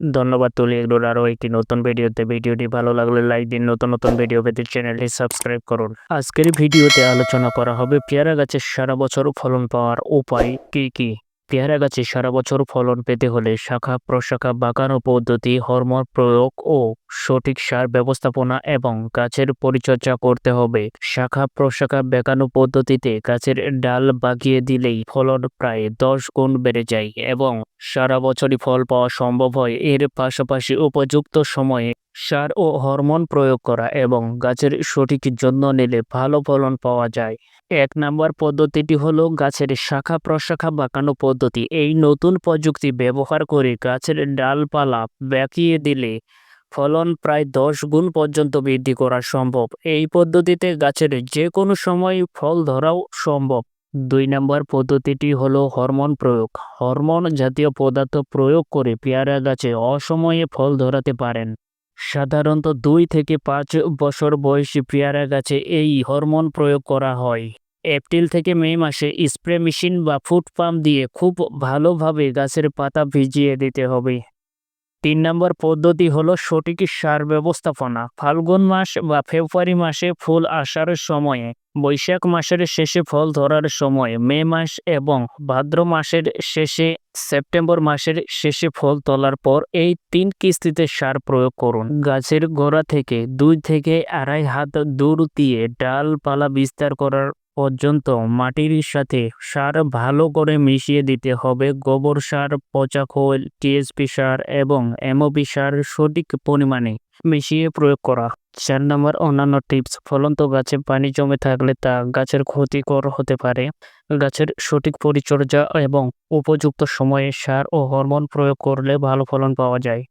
ধন্যবাদ তুলি এগুলোর আরও একটি নতুন ভিডিওতে। ভিডিওটি ভালো লাগলে লাইক দিন, নতুন নতুন ভিডিও পেতে চ্যানেলটি সাবস্ক্রাইব করুন। আজকের ভিডিওতে আলোচনা করা হবে পেয়ারা গাছের সারা বছর ফলন পাওয়ার উপায় কী, কি? পেয়ারা গাছে সারা বছর ফলন পেতে হলে শাখা, প্রশাখা, বাগানো পদ্ধতি, হরমোন প্রয়োগ ও সঠিক সার ব্যবস্থাপনা এবং গাছের পরিচর্যা করতে হবে। শাখা, প্রশাখা বেঁকানো পদ্ধতিতে গাছের ডাল বাগিয়ে দিলেই ফলন প্রায় দশ গুণ বেড়ে যায় এবং সারা বছরই ফল পাওয়া সম্ভব হয়। এর পাশাপাশি উপযুক্ত সময়ে সার ও হরমোন প্রয়োগ করা এবং গাছের সঠিক যত্ন নিলে ভালো ফলন পাওয়া যায়। এক নম্বর পদ্ধতিটি হলো গাছের শাখা প্রশাখা বাঁকানো পদ্ধতি। এই নতুন প্রযুক্তি ব্যবহার করে গাছের ডালপালা বাঁকিয়ে দিলে ফলন প্রায় দশ গুণ পর্যন্ত বৃদ্ধি করা সম্ভব। এই পদ্ধতিতে গাছের যে কোনো সময় ফল ধরাও সম্ভব। দুই নম্বর পদ্ধতিটি হলো হরমোন প্রয়োগ। হরমোন জাতীয় পদার্থ প্রয়োগ করে পেয়ারা গাছে অসময়ে ফল ধরাতে পারেন। সাধারণত দুই থেকে পাঁচ বছর বয়সী পেয়ারা গাছে এই হরমোন প্রয়োগ করা হয়। এপ্রিল থেকে মে মাসে স্প্রে মেশিন বা ফুট পাম্প দিয়ে খুব ভালোভাবে গাছের পাতা ভিজিয়ে দিতে হবে। তিন নম্বর পদ্ধতি হলো সঠিক সার ব্যবস্থাপনা। ফাল্গুন মাস বা ফেব্রুয়ারি মাসে ফুল আসার সময়ে, বৈশাখ মাসের শেষে ফল ধরার সময়, মে মাস এবং ভাদ্র মাসের শেষে, সেপ্টেম্বর মাসের শেষে ফল তোলার পর এই তিন কিস্তিতে সার প্রয়োগ করুন। গাছের গোড়া থেকে দুই থেকে আড়াই হাত দূর দিয়ে ডালপালা বিস্তার করার পর্যন্ত মাটির সাথে সার ভালো করে মিশিয়ে দিতে হবে। গোবর সার, পচা খোল, টিএসপি সার এবং এমওপি সার সঠিক পরিমাণে মিশিয়ে প্রয়োগ করা। চার নম্বর অন্যান্য টিপস, ফলন্ত গাছে পানি জমে থাকলে তা গাছের ক্ষতিকর হতে পারে। গাছের সঠিক পরিচর্যা এবং উপযুক্ত সময়ে সার ও হরমোন প্রয়োগ করলে ভালো ফলন পাওয়া যায়।